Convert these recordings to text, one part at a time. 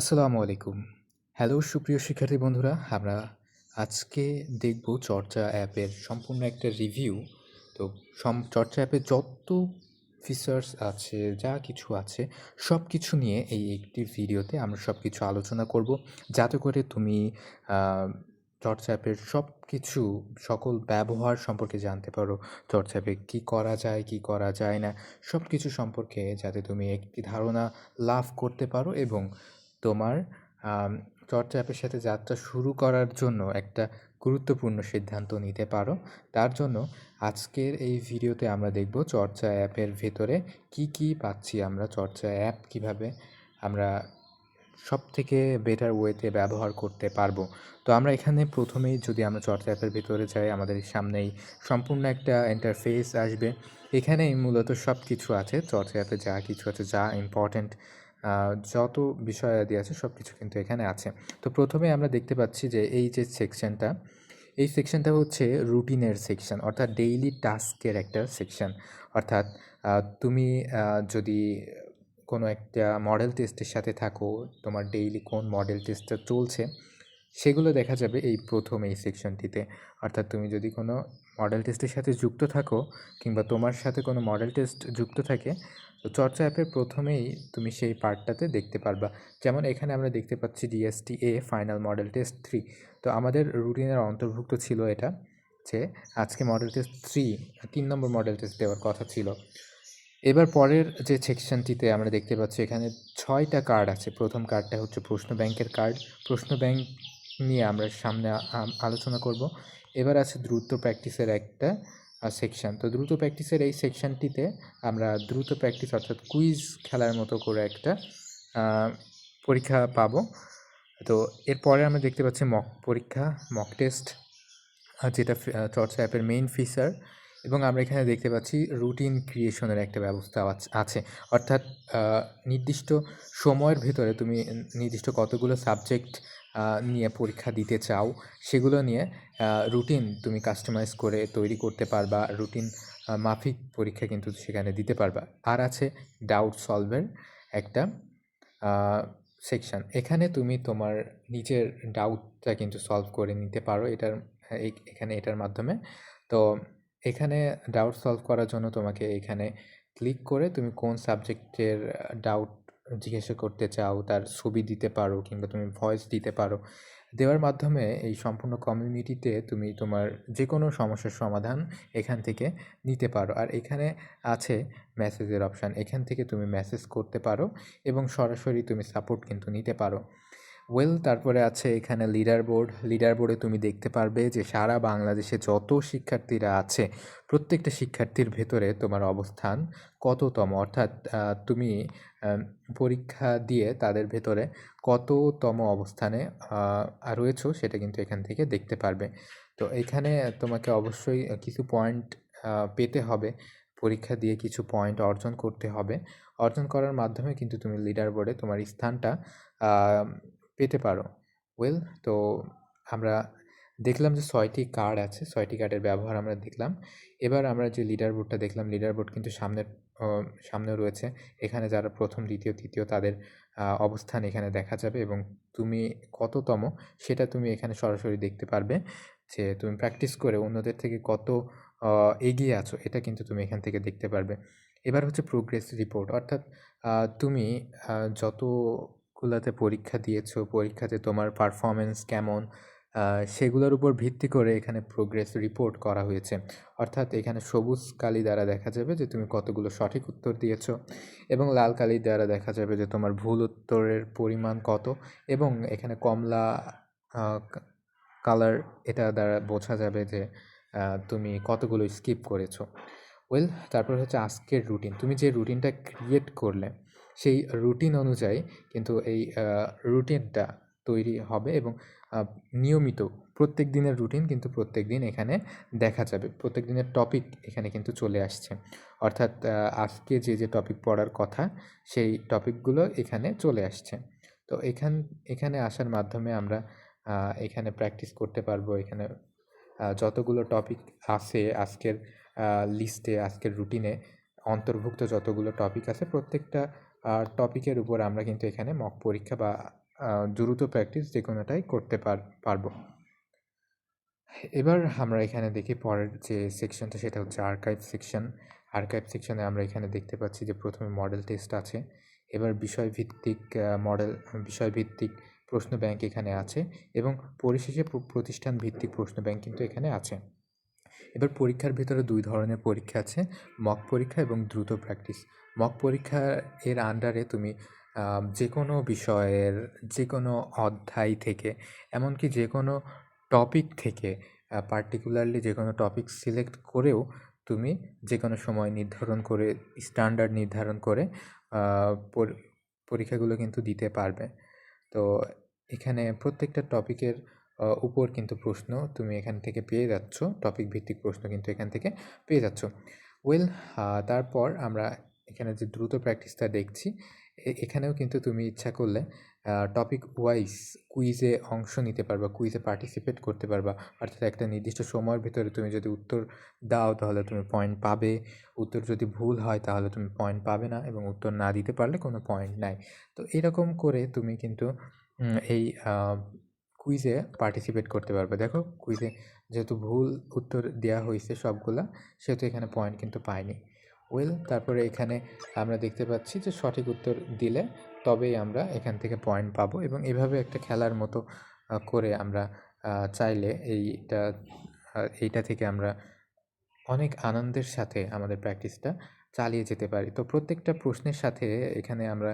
আসসালামু আলাইকুম। হ্যালো, সুপ্রিয় শিক্ষার্থী বন্ধুরা, আমরা আজকে দেখব চর্চা অ্যাপের সম্পূর্ণ একটা রিভিউ তো সম, চর্চা অ্যাপে যত ফিচার্স আছে, যা কিছু আছে সব কিছু নিয়ে এই একটি ভিডিওতে আমরা সব কিছু আলোচনা করব। যাতে করে তুমি চর্চা অ্যাপের সব কিছু সকল ব্যবহার সম্পর্কে জানতে পারো। চর্চা অ্যাপে কী করা যায়, কী করা যায় না সব কিছু সম্পর্কে যাতে তুমি একটি ধারণা লাভ করতে পারো এবং তোমার আম, চর্চা অ্যাপের সাথে যাত্রা শুরু করার জন্য একটা গুরুত্বপূর্ণ সিদ্ধান্ত নিতে পারো। তার জন্য আজকের এই ভিডিওতে আমরা দেখব চর্চা অ্যাপের ভেতরে কি কি পাচ্ছি আমরা চর্চা অ্যাপ কীভাবে আমরা সব থেকে বেটার ওয়েতে ব্যবহার করতে পারব। তো আমরা এখানে প্রথমেই যদি আমরা চর্চা অ্যাপের ভেতরে যাই আমাদের সামনেই সম্পূর্ণ একটা ইন্টারফেস আসবে। এখানেই মূলত সব কিছু আছে চর্চা অ্যাপে যা কিছু আছে যা ইম্পর্ট্যান্ট যত বিষয়াদি আছে সব কিছু কিন্তু এখানে আছে। তো প্রথমে আমরা দেখতে পাচ্ছি যে এই যে সেকশনটা, এই সেকশনটা হচ্ছে রুটিনের সেকশন, অর্থাৎ ডেইলি টাস্কের একটা সেকশন। অর্থাৎ তুমি যদি কোনো একটা মডেল টেস্টের সাথে থাকো, তোমার ডেইলি কোন মডেল টেস্টটা চলছে, সেগুলো দেখা যাবে এই প্রথম এই সেকশনটিতে। অর্থাৎ তুমি যদি কোনো মডেল টেস্টের সাথে যুক্ত থাকো, কিংবা তোমার সাথে কোনো মডেল টেস্ট যুক্ত থাকে তো চর্চা অ্যাপের প্রথমেই তুমি সেই পার্টটাতে দেখতে পারবা। যেমন এখানে আমরা দেখতে পাচ্ছি ডিএসটি এ ফাইনাল মডেল টেস্ট থ্রি তো আমাদের রুটিনের অন্তর্ভুক্ত ছিল এটা, যে আজকে মডেল টেস্ট থ্রি তিন নম্বর মডেল টেস্ট দেওয়ার কথা ছিল। এবার পরের যে সেকশনটিতে আমরা দেখতে পাচ্ছি এখানে ছয়টা কার্ড আছে। প্রথম কার্ডটা হচ্ছে প্রশ্ন ব্যাংকের কার্ড প্রশ্ন ব্যাংক নিয়ে আমরা সামনে আলোচনা করব। এবার আছে দ্রুত প্র্যাকটিসের একটা সেকশন তো দ্রুত প্র্যাকটিসের এই সেকশনটিতে আমরা দ্রুত প্র্যাকটিস অর্থাৎ কুইজ খেলার মতো করে একটা পরীক্ষা পাবো। তো এরপরে আমরা দেখতে পাচ্ছি মক পরীক্ষা মক টেস্ট যেটা চর্চা অ্যাপের মেইন ফিচার এবং আমরা এখানে দেখতে পাচ্ছি রুটিন ক্রিয়েশনের একটা ব্যবস্থা আছ- অর্থাৎ নির্দিষ্ট সময়ের ভেতরে তুমি নির্দিষ্ট কতগুলো সাবজেক্ট নিয়ে পরীক্ষা দিতে চাও, সেগুলো নিয়ে রুটিন তুমি কাস্টমাইজ করে তৈরি করতে পারবা রুটিন মাফিক পরীক্ষা কিন্তু সেখানে দিতে পারবা। আর আছে ডাউট সলভের একটা সেকশন এখানে তুমি তোমার নিজের ডাউটটা কিন্তু সলভ করে নিতে পারো, এটার এখানে এটার মাধ্যমে। তো এখানে ডাউট সলভ করার জন্য তোমাকে এখানে ক্লিক করে তুমি কোন সাবজেক্টের ডাউট জিজ্ঞাসা করতে চাও, তার ছবি দিতে পারো কিংবা তুমি ভয়েস দিতে পারো, দেওয়ার মাধ্যমে এই সম্পূর্ণ কমিউনিটিতে তুমি তোমার যে কোনো সমস্যার সমাধান এখান থেকে নিতে পারো। আর এখানে আছে মেসেজের অপশান এখান থেকে তুমি মেসেজ করতে পারো এবং সরাসরি তুমি সাপোর্ট কিন্তু নিতে পারো। ওয়েল তারপরে আছে এখানে লিডার বোর্ড লিডার বোর্ডে তুমি দেখতে পারবে যে সারা বাংলাদেশে যত শিক্ষার্থীরা আছে, প্রত্যেকটা শিক্ষার্থীর ভেতরে তোমার অবস্থান কততম? অর্থাৎ তুমি পরীক্ষা দিয়ে তাদের ভেতরে কততম অবস্থানে রয়েছো সেটা কিন্তু এখান থেকে দেখতে পারবে। তো এখানে তোমাকে অবশ্যই কিছু পয়েন্ট পেতে হবে। পরীক্ষা দিয়ে কিছু পয়েন্ট অর্জন করতে হবে। অর্জন করার মাধ্যমে কিন্তু তুমি লিডার বোর্ডে তোমার স্থানটা পেতে পারো। ওয়েল তো আমরা দেখলাম যে ছয়টি কার্ড আছে ছয়টি কার্ডের ব্যবহার আমরা দেখলাম। এবার আমরা যে লিডার বোর্ডটা দেখলাম লিডার বোর্ড কিন্তু সামনের আহ, সামনেও রয়েছে। এখানে যারা প্রথম দ্বিতীয় তৃতীয় তাদের অবস্থান এখানে দেখা যাবে এবং তুমি কততম সেটা তুমি এখানে সরাসরি দেখতে পারবে যে তুমি প্র্যাকটিস করে অন্যদের থেকে কত এগিয়ে আছো এটা কিন্তু তুমি এখান থেকে দেখতে পারবে। এবার হচ্ছে প্রোগ্রেস রিপোর্ট অর্থাৎ তুমি আহ, যতগুলাতে পরীক্ষা দিয়েছ, পরীক্ষাতে তোমার পারফরমেন্স কেমন? সেগুলোর উপর ভিত্তি করে এখানে প্রোগ্রেস রিপোর্ট করা হয়েছে। অর্থাৎ এখানে সবুজ কালি দ্বারা দেখা যাবে যে তুমি কতগুলো সঠিক উত্তর দিয়েছ এবং লাল কালি দ্বারা দেখা যাবে যে তোমার ভুল উত্তরের পরিমাণ কত এবং এখানে কমলা কালার এটা দ্বারা বোঝা যাবে যে তুমি কতগুলো স্কিপ করেছ। ওয়েল তারপর হচ্ছে আজকের রুটিন তুমি যে রুটিনটা ক্রিয়েট করলে সেই রুটিন অনুযায়ী কিন্তু এই রুটিনটা তৈরি হবে এবং নিয়মিত প্রত্যেক দিনের রুটিন কিন্তু প্রত্যেক দিন এখানে দেখা যাবে। প্রত্যেক দিনের টপিক এখানে কিন্তু চলে আসছে। অর্থাৎ আজকে যে যে টপিক পড়ার কথা, সেই টপিকগুলো এখানে চলে আসছে। তো এখান, এখানে আসার মাধ্যমে আমরা এখানে প্র্যাকটিস করতে পারব। এখানে যতগুলো টপিক আছে আজকের লিস্টে আজকের রুটিনে অন্তর্ভুক্ত যতগুলো টপিক আছে, প্রত্যেকটা টপিকের উপর আমরা কিন্তু এখানে মক পরীক্ষা বা দ্রুত প্র্যাকটিস যে কোনোটাই করতে পার, পারব। এবার আমরা এখানে দেখি পরের যে সেকশনটা সেটা হচ্ছে আর্কাইভ সেকশন আর্কাইভ সেকশনে আমরা এখানে দেখতে পাচ্ছি যে প্রথমে মডেল টেস্ট আছে। এবার বিষয়ভিত্তিক মডেল বিষয়ভিত্তিক প্রশ্ন ব্যাংক এখানে আছে এবং পরিশেষে প্রতিষ্ঠান ভিত্তিক প্রশ্ন ব্যাংক কিন্তু এখানে আছে। এবার পরীক্ষার ভিতরে দুই ধরনের পরীক্ষা আছে মক পরীক্ষা এবং দ্রুত প্র্যাকটিস মক পরীক্ষা এর আন্ডারে তুমি যে কোনো বিষয়ের যে কোনো অধ্যায় থেকে, এমনকি যে কোনো টপিক থেকে পার্টিকুলারলি যে কোনো টপিক সিলেক্ট করেও তুমি যে কোনো সময় নির্ধারণ করে স্ট্যান্ডার্ড নির্ধারণ করে পরীক্ষাগুলো কিন্তু দিতে পারবে। তো এখানে প্রত্যেকটা টপিকের উপর কিন্তু প্রশ্ন তুমি এখান থেকে পেয়ে যাচ্ছ টপিক ভিত্তিক প্রশ্ন কিন্তু এখান থেকে পেয়ে যাচ্ছ। ওয়েল তারপর আমরা এখানে যে দ্রুত প্র্যাকটিসটা দেখছি এখানেও কিন্তু তুমি ইচ্ছা করলে টপিক ওয়াইজ কুইজে অংশ নিতে পারবা কুইজে পার্টিসিপেট করতে পারবা। অর্থাৎ একটা নির্দিষ্ট সময়ের ভিতরে তুমি যদি উত্তর দাও, তাহলে তুমি পয়েন্ট পাবে। উত্তর যদি ভুল হয়, তাহলে তুমি পয়েন্ট পাবে না এবং উত্তর না দিতে পারলে কোনো পয়েন্ট নাই। তো এরকম করে তুমি কিন্তু এই কুইজে পার্টিসিপেট করতে পারবে। দেখো কুইজে যেহেতু ভুল উত্তর দেওয়া হয়েছে সবগুলা, সেহেতু এখানে পয়েন্ট কিন্তু পায়নি ওয়েল তারপরে এখানে আমরা দেখতে পাচ্ছি যে সঠিক উত্তর দিলে তবেই আমরা এখান থেকে পয়েন্ট পাবো এবং এভাবে একটা খেলার মতো করে আমরা চাইলে এইটা এইটা থেকে আমরা অনেক আনন্দের সাথে আমাদের প্র্যাকটিসটা চালিয়ে যেতে পারি। তো প্রত্যেকটা প্রশ্নের সাথে এখানে আমরা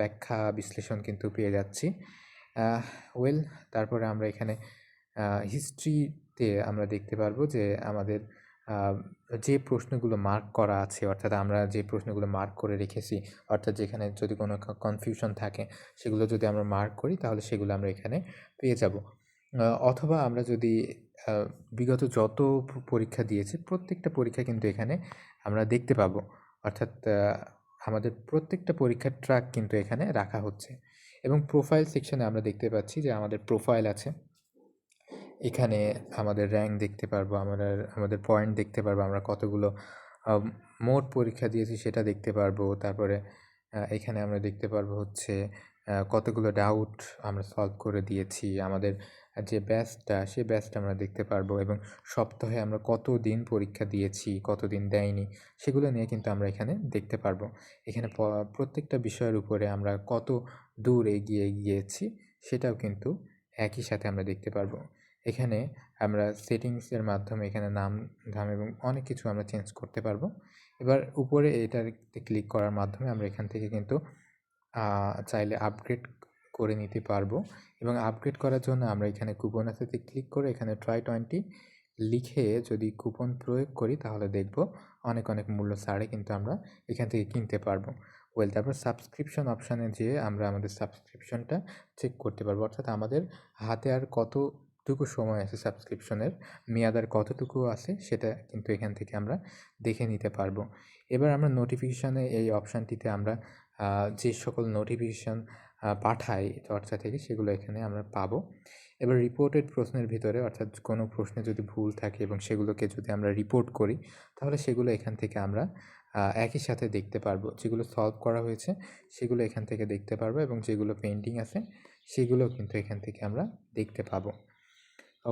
ব্যাখ্যা, বিশ্লেষণ কিন্তু পেয়ে যাচ্ছি। ওয়েল তারপরে আমরা এখানে হিস্ট্রিতে আমরা দেখতে পারব যে আমাদের যে প্রশ্নগুলো মার্ক করা আছে, অর্থাৎ আমরা যে প্রশ্নগুলো মার্ক করে রেখেছি, অর্থাৎ যেখানে যদি কোনো কনফিউশন থাকে, সেগুলো যদি আমরা মার্ক করি, তাহলে সেগুলো আমরা এখানে পেয়ে যাব। অথবা আমরা যদি বিগত যত পরীক্ষা দিয়েছি, প্রত্যেকটা পরীক্ষা কিন্তু এখানে আমরা দেখতে পাবো। অর্থাৎ আমাদের প্রত্যেকটা পরীক্ষার ট্র্যাক কিন্তু এখানে রাখা হচ্ছে। এবং প্রোফাইল সেকশনে আমরা দেখতে পাচ্ছি যে আমাদের প্রোফাইল আছে। এখানে আমাদের র্যাঙ্ক দেখতে পারব, আমাদের আমাদের পয়েন্ট দেখতে পারব, আমরা কতগুলো মোট পরীক্ষা দিয়েছি সেটা দেখতে পারব। তারপরে এখানে আমরা দেখতে পারব হচ্ছে কতগুলো ডাউট আমরা সলভ করে দিয়েছি। আমাদের যে ব্যাচটা সে ব্যাচটা আমরা দেখতে পারব এবং সপ্তাহে আমরা কত দিন পরীক্ষা দিয়েছি কত দিন দেয়নি, সেগুলো নিয়ে কিন্তু আমরা এখানে দেখতে পারব। এখানে প্রত্যেকটা বিষয়ের উপরে আমরা কত দূর এগিয়ে গিয়েছি, সেটাও কিন্তু একই সাথে আমরা দেখতে পারব। এখানে আমরা সেটিংসের মাধ্যমে এখানে নাম, ধাম এবং অনেক কিছু আমরা চেঞ্জ করতে পারব। এবার উপরে এটাতে ক্লিক করার মাধ্যমে আমরা এখান থেকে কিন্তু চাইলে আপগ্রেড করে নিতে পারব। এবং আপগ্রেড করার জন্য আমরা এখানে কুপন আসাতে ক্লিক করে এখানে ট্রাই টোয়েন্টি লিখে যদি কুপন প্রয়োগ করি তাহলে দেখব অনেক অনেক মূল্য ছাড়ে কিন্তু আমরা এখান থেকে কিনতে পারব। ওয়েল তারপর সাবস্ক্রিপশন অপশানে যেয়ে আমরা আমাদের সাবস্ক্রিপশনটা চেক করতে পারব। অর্থাৎ আমাদের হাতে আর কতটুকু সময় আছে সাবস্ক্রিপশনের মেয়াদ আর কতটুকু আছে সেটা কিন্তু এখান থেকে আমরা দেখে নিতে পারব। এবার আমরা নোটিফিকেশানে এই অপশানটিতে আমরা যে সকল নোটিফিকেশান পাঠাই চর্চা থেকে সেগুলো এখানে আমরা পাবো। এবার রিপোর্টেড প্রশ্নের ভিতরে অর্থাৎ কোনো প্রশ্নে যদি ভুল থাকে এবং সেগুলোকে যদি আমরা রিপোর্ট করি, তাহলে সেগুলো এখান থেকে আমরা একই সাথে দেখতে পারব। যেগুলো সলভ করা হয়েছে, সেগুলো এখান থেকে দেখতে পারব এবং যেগুলো পেন্টিং আছে, সেগুলো কিন্তু এখান থেকে আমরা দেখতে পাবো।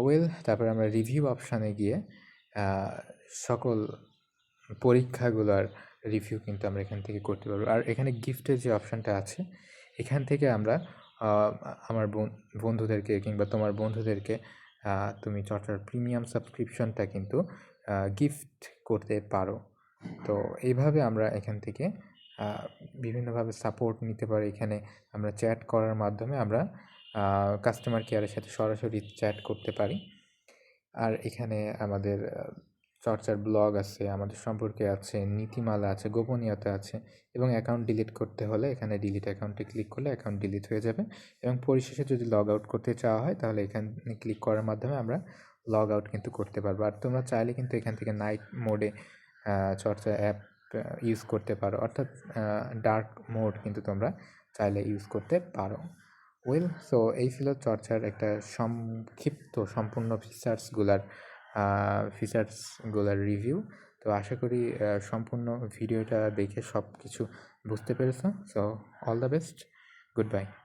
ওয়েল তারপরে আমরা রিভিউ অপশানে গিয়ে সকল পরীক্ষাগুলোর রিভিউ কিন্তু আমরা এখান থেকে করতে পারব। আর এখানে গিফটের যে অপশানটা আছে, এখান থেকে আমরা আমার বন্ধুদেরকে কিংবা তোমার বন্ধুদেরকে তুমি চর্চার প্রিমিয়াম সাবস্ক্রিপশনটা কিন্তু গিফট করতে পারো। তো এইভাবে আমরা এখান থেকে বিভিন্নভাবে সাপোর্ট নিতে পারি। এখানে আমরা চ্যাট করার মাধ্যমে আমরা কাস্টমার কেয়ারের সাথে সরাসরি চ্যাট করতে পারি। আর এখানে আমাদের চর্চার ব্লগ আছে, আমাদের সম্পর্কে আছে, নীতিমালা আছে, গোপনীয়তা আছে এবং অ্যাকাউন্ট ডিলিট করতে হলে এখানে ডিলিট অ্যাকাউন্টে ক্লিক করলে অ্যাকাউন্ট ডিলিট হয়ে যাবে এবং পরিশেষে যদি লগ আউট করতে চাওয়া হয় তাহলে এখানে ক্লিক করার মাধ্যমে আমরা লগ আউট কিন্তু করতে পারব। আর তোমরা চাইলে কিন্তু এখান থেকে নাইট মোডে চর্চা অ্যাপ ইউজ করতে পারো। অর্থাৎ ডার্ক মোড কিন্তু তোমরা চাইলে ইউজ করতে পারো। ওয়েল সো এই ছিল চর্চার একটা সংক্ষিপ্ত, সম্পূর্ণ ফিচার্সগুলার ফিচার্সগুলার রিভিউ তো আশা করি সম্পূর্ণ ভিডিওটা দেখে সব কিছু বুঝতে পেরেছ। So all the best goodbye